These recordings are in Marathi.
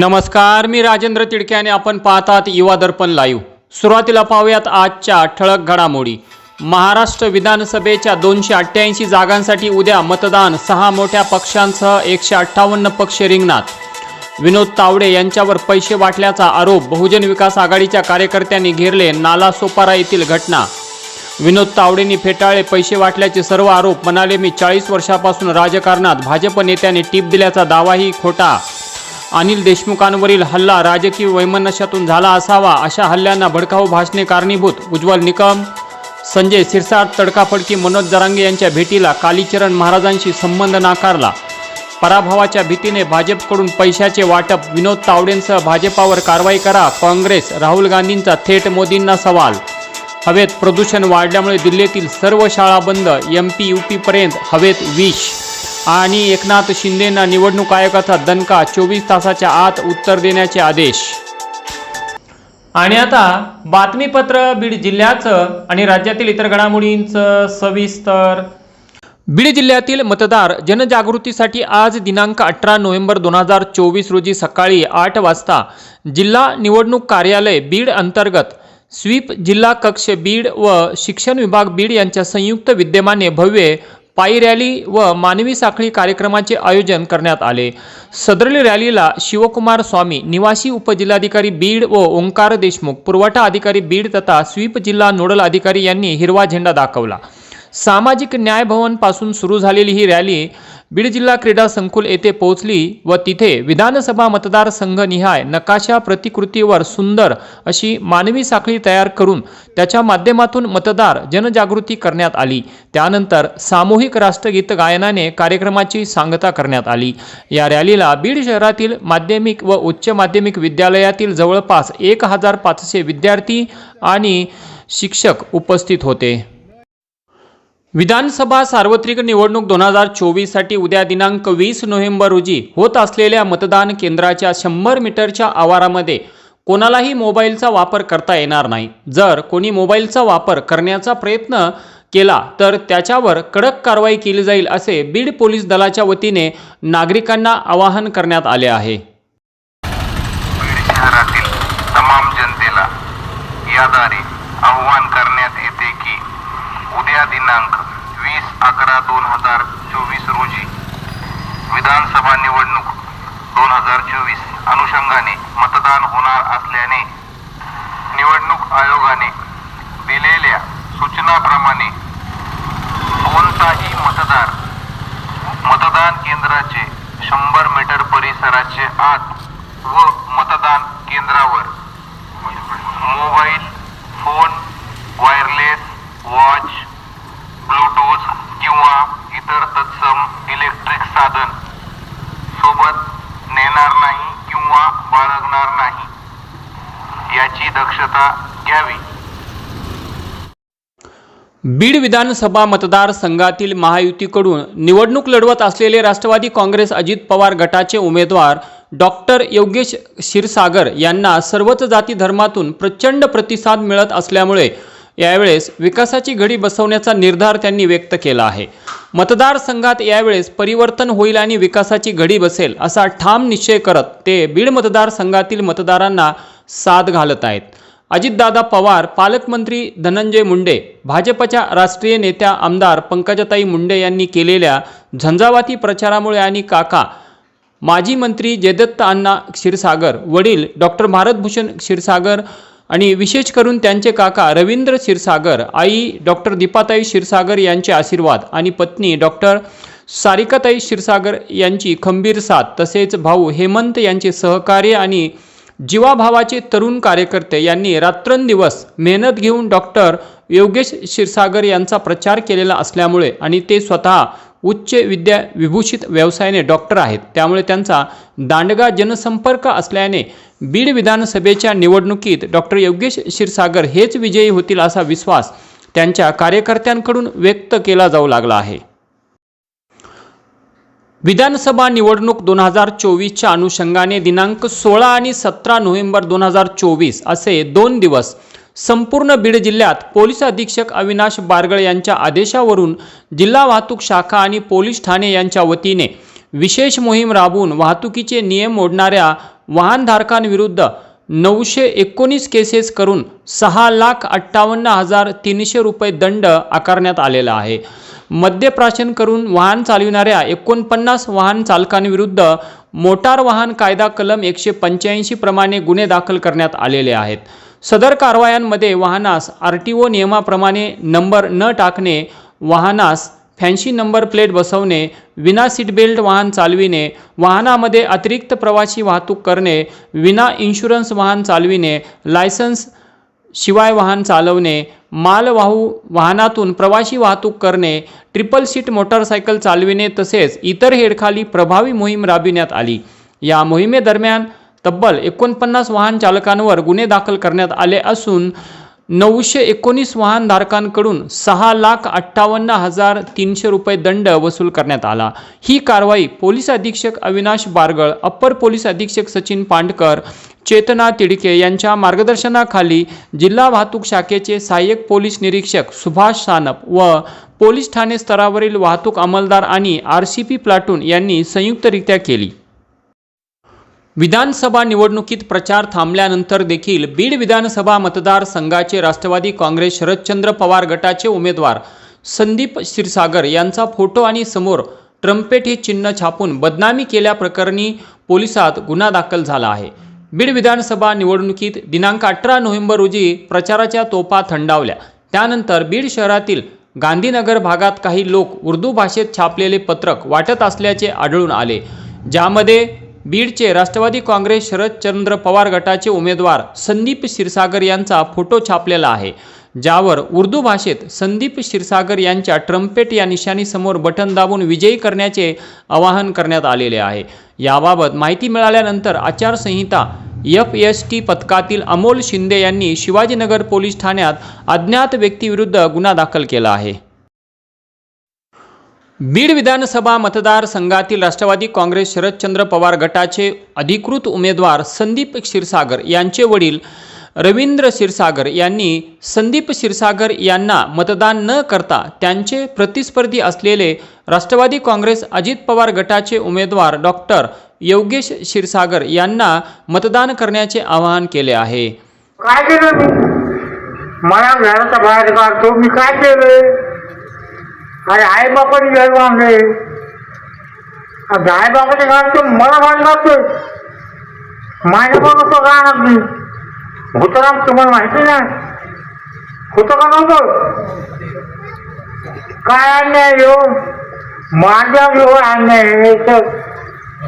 नमस्कार मी राजेंद्र तिडके आणि आपण पाहतात युवा दर्पण लाईव्ह सुरुवातीला पाहूयात आजच्या ठळक घडामोडी. महाराष्ट्र विधानसभेच्या दोनशे अठ्ठ्याऐंशी जागांसाठी उद्या मतदान सहा मोठ्या पक्षांसह एकशे अठ्ठावन्न पक्ष रिंगणात. विनोद तावडे यांच्यावर पैसे वाटल्याचा आरोप बहुजन विकास आघाडीच्या कार्यकर्त्यांनी घेरले नालासोपारा येथील घटना. विनोद तावडेंनी फेटाळले पैसे वाटल्याचे सर्व आरोप म्हणाले मी चाळीस वर्षापासून राजकारणात भाजप नेत्याने टीप दिल्याचा दावाही खोटा. अनिल देशमुखांवरील हल्ला राजकीय वैमनस्यातून झाला असावा अशा हल्ल्यांना भडकाऊ भाषणे कारणीभूत. उज्ज्वल निकम संजय सिरसाट तडकाफडकी मनोज जरांगे यांच्या भेटीला कालीचरण महाराजांशी संबंध नाकारला. पराभवाच्या भीतीने भाजपकडून पैशाचे वाटप विनोद तावडेंसह भाजपावर कारवाई करा काँग्रेस राहुल गांधींचा थेट मोदींना सवाल. हवेत प्रदूषण वाढल्यामुळे दिल्लीतील सर्व शाळा बंद एम पी यू पीपर्यंत हवेत विष. आणि एकनाथ शिंदेंना निवडणूक आयोगाचा दणका चोवीस तासाच्या आत उत्तर देण्याचे आदेश. आणि आता बातमीपत्र बीड जिल्ह्याचं आणि राज्यातील इतर घडामोडींचं सविस्तर. बीड जिल्ह्यातील मतदार जनजागृतीसाठी आज दिनांक अठरा नोव्हेंबर दोन हजार चोवीस रोजी सकाळी आठ वाजता जिल्हा निवडणूक कार्यालय बीड अंतर्गत स्वीप जिल्हा कक्ष बीड व शिक्षण विभाग बीड यांच्या संयुक्त विद्यमाने भव्य पायी रॅली व मानवी साखळी कार्यक्रमाचे आयोजन करण्यात आले. सदरल रॅलीला शिवकुमार स्वामी निवासी उपजिल्हाधिकारी बीड व ओंकार देशमुख पुरवठा अधिकारी बीड तथा स्वीप जिल्हा नोडल अधिकारी यांनी हिरवा झेंडा दाखवला. सामाजिक न्याय भवनपासून सुरू झालेली ही रॅली बीड जिल्हा क्रीडा संकुल येथे पोहोचली व तिथे विधानसभा मतदारसंघ निहाय नकाशा प्रतिकृतीवर सुंदर अशी मानवी साखळी तयार करून त्याच्या माध्यमातून मतदार जनजागृती करण्यात आली. त्यानंतर सामूहिक राष्ट्रगीत गायनाने कार्यक्रमाची सांगता करण्यात आली. या रॅलीला बीड शहरातील माध्यमिक व उच्च माध्यमिक विद्यालयातील जवळपास एक हजार पाचशे विद्यार्थी आणि शिक्षक उपस्थित होते. विधानसभा सार्वत्रिक निवडणूक दोन हजार चोवीससाठी उद्या दिनांक वीस नोव्हेंबर रोजी होत असलेल्या मतदान केंद्राच्या शंभर मीटरच्या आवारामध्ये कोणालाही मोबाईलचा वापर करता येणार नाही. जर कोणी मोबाईलचा वापर करण्याचा प्रयत्न केला तर त्याच्यावर कडक कारवाई केली जाईल असे बीड पोलीस दलाच्या वतीने नागरिकांना आवाहन करण्यात आले आहे. बीड शहरातील तमाम जनतेला याद्वारे आव्हान करण्यात येते की उद्या दिनांक बारा दोन हजार चोवीस रोजी विधानसभा निवडणूक दोन हजार चोवीस अनुषंगाने मतदान होणार असल्याने निवडणूक आयोगाने दिलेल्या सूचनाप्रमाणे कोणताही मतदार मतदान केंद्राचे शंभर मीटर परिसराचे आत व मतदान केंद्रावर मोबाईल फोन वायरलेस वॉच इतर तत्सम इलेक्ट्रिक साधन सोबत नेणार नाही किंवा बाळगणार नाही. याची दक्षता घ्यावी. बीड विधानसभा मतदारसंघातील महायुतीकडून निवडणूक लढवत असलेले राष्ट्रवादी काँग्रेस अजित पवार गटाचे उमेदवार डॉक्टर योगेश क्षीरसागर यांना सर्वच जाती धर्मातून प्रचंड प्रतिसाद मिळत असल्यामुळे यावेळेस विकासाची घडी बसवण्याचा निर्धार त्यांनी व्यक्त केला आहे. मतदारसंघात यावेळेस परिवर्तन होईल आणि विकासाची घडी बसेल असा ठाम निश्चय करत ते बीड मतदारसंघातील मतदारांना साथ घालत आहेत. अजितदादा पवार पालकमंत्री धनंजय मुंडे भाजपच्या राष्ट्रीय नेत्या आमदार पंकजाताई मुंडे यांनी केलेल्या झंझावाती प्रचारामुळे आणि काका माजी मंत्री जयदत्त अण्णा क्षीरसागर वडील डॉक्टर भारतभूषण क्षीरसागर आणि विशेष करून त्यांचे काका रवींद्र क्षीरसागर आई डॉक्टर दीपाताई क्षीरसागर यांचे आशीर्वाद आणि पत्नी डॉक्टर सारिकाताई क्षीरसागर यांची खंबीर साथ तसेच भाऊ हेमंत यांचे सहकार्य आणि जीवाभावाचे तरुण कार्यकर्ते यांनी रात्रंदिवस मेहनत घेऊन डॉक्टर योगेश क्षीरसागर यांचा प्रचार केलेला असल्यामुळे आणि ते स्वतः उच्च विद्या विभूषित व्यवसायाने डॉक्टर आहेत. त्यामुळे त्यांचा दांडगा जनसंपर्क असल्याने बीड विधानसभेच्या निवडणुकीत डॉक्टर योगेश क्षीरसागर हेच विजयी होतील असा विश्वास त्यांच्या कार्यकर्त्यांकडून व्यक्त केला जाऊ लागला आहे. विधानसभा निवडणूक दोन हजार चोवीसच्या अनुषंगाने दिनांक सोळा आणि सतरा नोव्हेंबर दोन हजार चोवीस असे दोन दिवस संपूर्ण बीड जिल्ह्यात पोलीस अधीक्षक अविनाश बारगळ यांच्या आदेशावरून जिल्हा वाहतूक शाखा आणि पोलीस ठाणे यांच्या वतीने विशेष मोहीम राबवून वाहतुकीचे नियम मोडणाऱ्या वाहनधारकांविरुद्ध नऊशे एकोणीस केसेस करून सहा लाख अठ्ठावन्न हजार तीनशे रुपये दंड आकारण्यात आलेला आहे. मद्यप्राशन करून वाहन चालविणाऱ्या एकोणपन्नास वाहन चालकांविरुद्ध मोटार वाहन कायदा कलम एकशे पंच्याऐंशी प्रमाणे गुन्हे दाखल करण्यात आलेले आहेत. सदर कारवायांमध्ये वाहनास आर टी ओ नियमाप्रमाणे नंबर न टाकणे वाहनास फॅन्सी नंबर प्लेट बसवणे विना सीट बेल्ट वाहन चालविणे वाहनामध्ये अतिरिक्त प्रवासी वाहतूक करणे विना इन्शुरन्स वाहन चालविणे लायसन्स शिवाय वाहन चालवणे मालवाहू वाहनातून प्रवासी वाहतूक करणे ट्रिपल सीट मोटारसायकल चालविणे तसेच इतर हेडखाली प्रभावी मोहीम राबविण्यात आली. या मोहिमेदरम्यान तब्बल एकोणपन्नास वाहन चालकांवर गुन्हे दाखल करण्यात आले असून नऊशे एकोणीस वाहनधारकांकडून सहा लाख अठ्ठावन्न हजार तीनशे रुपये दंड वसूल करण्यात आला. ही कारवाई पोलीस अधीक्षक अविनाश बारगळ अप्पर पोलीस अधीक्षक सचिन पांडकर चेतना तिडके यांच्या मार्गदर्शनाखाली जिल्हा वाहतूक शाखेचे सहाय्यक पोलीस निरीक्षक सुभाष सानप व पोलीस ठाणे स्तरावरील वाहतूक अंमलदार आणि आर सी पी प्लाटून यांनी संयुक्तरित्या केली. विधानसभा निवडणुकीत प्रचार थांबल्यानंतर देखील बीड विधानसभा मतदारसंघाचे राष्ट्रवादी काँग्रेस शरदचंद्र पवार गटाचे उमेदवार संदीप क्षीरसागर यांचा फोटो आणि समोर ट्रम्पेट हे चिन्ह छापून बदनामी केल्याप्रकरणी पोलिसात गुन्हा दाखल झाला आहे. बीड विधानसभा निवडणुकीत दिनांक अठरा नोव्हेंबर रोजी प्रचाराच्या तोपा थंडावल्या. त्यानंतर बीड शहरातील गांधीनगर भागात काही लोक उर्दू भाषेत छापलेले पत्रक वाटत असल्याचे आढळून आले. ज्यामध्ये बीडचे राष्ट्रवादी काँग्रेस शरदचंद्र पवार गटाचे उमेदवार संदीप क्षीरसागर यांचा फोटो छापलेला आहे ज्यावर उर्दू भाषेत संदीप क्षीरसागर यांच्या ट्रम्पेट या निशाणीसमोर बटन दाबून विजयी करण्याचे आवाहन करण्यात आलेले आहे. याबाबत माहिती मिळाल्यानंतर आचारसंहिता एफ एस टी पथकातील अमोल शिंदे यांनी शिवाजीनगर पोलीस ठाण्यात अज्ञात व्यक्तीविरुद्ध गुन्हा दाखल केला आहे. बीड विधानसभा मतदारसंघातील राष्ट्रवादी काँग्रेस शरदचंद्र पवार गटाचे अधिकृत उमेदवार संदीप क्षीरसागर यांचे वडील रवींद्र क्षीरसागर यांनी संदीप क्षीरसागर यांना मतदान न करता त्यांचे प्रतिस्पर्धी असलेले राष्ट्रवादी काँग्रेस अजित पवार गटाचे उमेदवार डॉक्टर योगेश क्षीरसागर यांना मतदान करण्याचे आवाहन केले आहे. काय केलं मला घराच्या बाहेर काढतो मी काय केलं अरे आई बापाने घर बांधले आई बापाने काढतो मला बांधणार काढतोय माझ्या बाबा तो राहणार मी होतं तुम्हाला माहिती नाही? होतं का नव्हतं? काय अन्याय हो? माझ्या हो अन्याय तर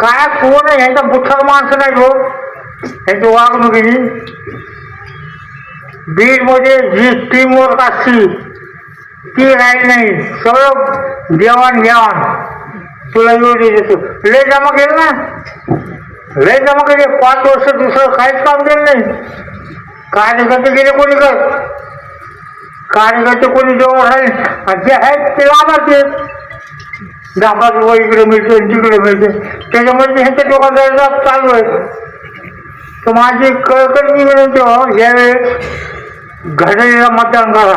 काय कोण आहे? यांचा बुठ्ठर माणसं नाही हो. ह्यांची वागणुकीची बीडमध्ये जी टीम वर्क असती ती काही नाही. सगळं देवाण घेवाण. तुला येऊ देतो. लय जमा केलं ना? लय जमा केले. पाच वर्ष दुसरं काहीच काम केलं नाही. कार्यकर्ते गेले कोणी कर कार्यकर्ते कोणी जवळ राहील आणि जे आहेत ते लाभार्थी दहा पाच रुपये इकडे मिळते तिकडे मिळते त्याच्यामध्ये ह्यांच्या दुकानदाराचा चालू आहे. तर माझी कळकळी विनंती तेव्हा हो, यावेळेस घड्याळीला मतदान करा.